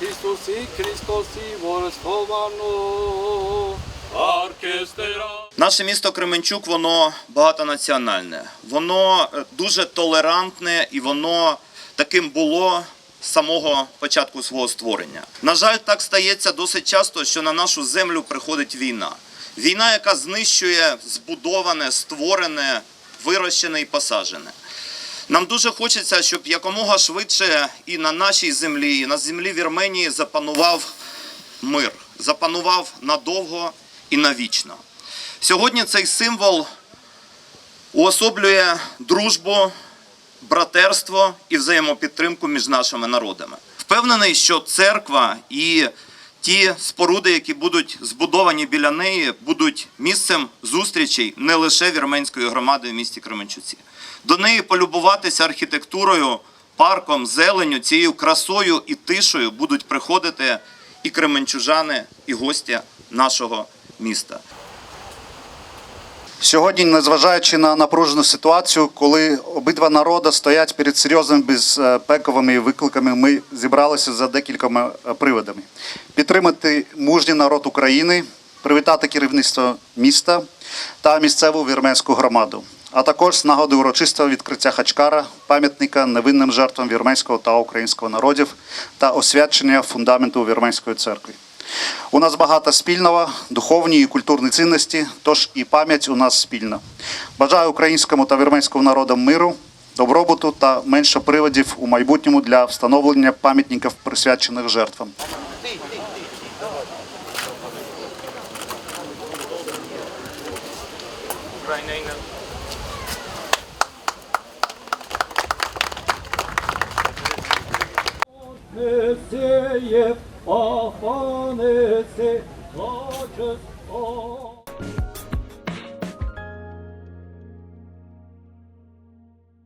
Ісусі Христосі. Оркестра. Наше місто Кременчук, воно багатонаціональне, воно е, дуже толерантне і воно таким було з самого початку свого створення. На жаль, так стається досить часто, що на нашу землю приходить війна. Війна, яка знищує збудоване, створене, вирощене і посаджене. Нам дуже хочеться, щоб якомога швидше і на нашій землі, і на землі Вірменії запанував мир, запанував надовго і навічно. Сьогодні цей символ уособлює дружбу, братерство і взаємопідтримку між нашими народами. Впевнений, що церква і ті споруди, які будуть збудовані біля неї, будуть місцем зустрічей не лише вірменської громади в місті Кременчуці. До неї полюбуватися архітектурою, парком, зеленю, цією красою і тишою будуть приходити і кременчужани, і гості нашого міста. Сьогодні, незважаючи на напружену ситуацію, коли обидва народи стоять перед серйозними безпековими викликами, ми зібралися за декількома е, приводами: підтримати мужній народ України, привітати керівництво міста та місцеву вірменську громаду, а також з нагоди урочистого відкриття Хачкара, пам'ятника невинним жертвам вірменського та українського народів та освячення фундаменту вірменської церкви. У нас багато спільного, духовні і культурні цінності, тож і пам'ять у нас спільна. Бажаю українському та вірменському народам миру, добробуту та менше приводів у майбутньому для встановлення пам'ятників, присвячених жертвам. Несеє, аханесе, плаче,